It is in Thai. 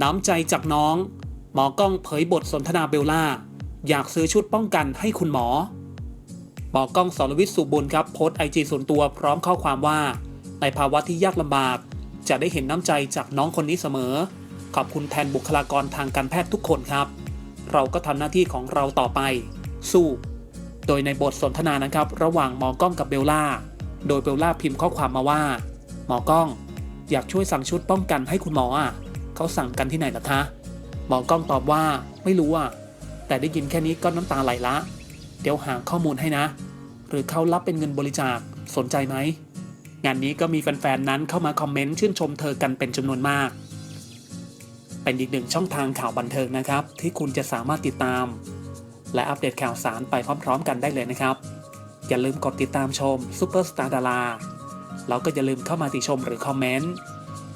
น้ำใจจากน้อง หมอกล้องเผยบทสนทนาเบลล่า อยากซื้อชุดป้องกันให้คุณหมอ หมอกล้องสรวิทย์สุบุญครับโพสต์ไอจีส่วนตัวพร้อมข้อความว่า ในภาวะที่ยากลำบาก จะได้เห็นน้ำใจจากน้องคนนี้เสมอ ขอบคุณแทนบุคลากรทางการแพทย์ทุกคนครับ เราก็ทำหน้าที่ของเราต่อไป สู้ โดยในบทสนทนานะครับ ระหว่างหมอกล้องกับเบลล่า โดยเบลล่าพิมพ์ข้อความมาว่า หมอกล้อง อยากช่วยสั่งชุดป้องกันให้คุณหมออะ เขาสั่งกันที่ไหนล่ะคะหมอกล้องตอบว่าไม่รู้อะแต่ได้ยินแค่นี้ก็น้ำตาไหลละ เดี๋ยวหาข้อมูลให้นะ หรือเขารับเป็นเงินบริจาคสนใจไหม งานนี้ก็มีแฟนๆนั้นเข้ามาคอมเมนต์ชื่นชมเธอกันเป็นจำนวนมาก เป็นอีกหนึ่งช่องทางข่าวบันเทิงนะครับ ที่คุณจะสามารถติดตาม และอัปเดตข่าวสารไปพร้อม ๆ กันได้เลยนะครับ อย่าลืมกดติดตามชมซูเปอร์สตาร์ดาราแล้วก็อย่าลืมเข้ามาติชมหรือคอมเมนต์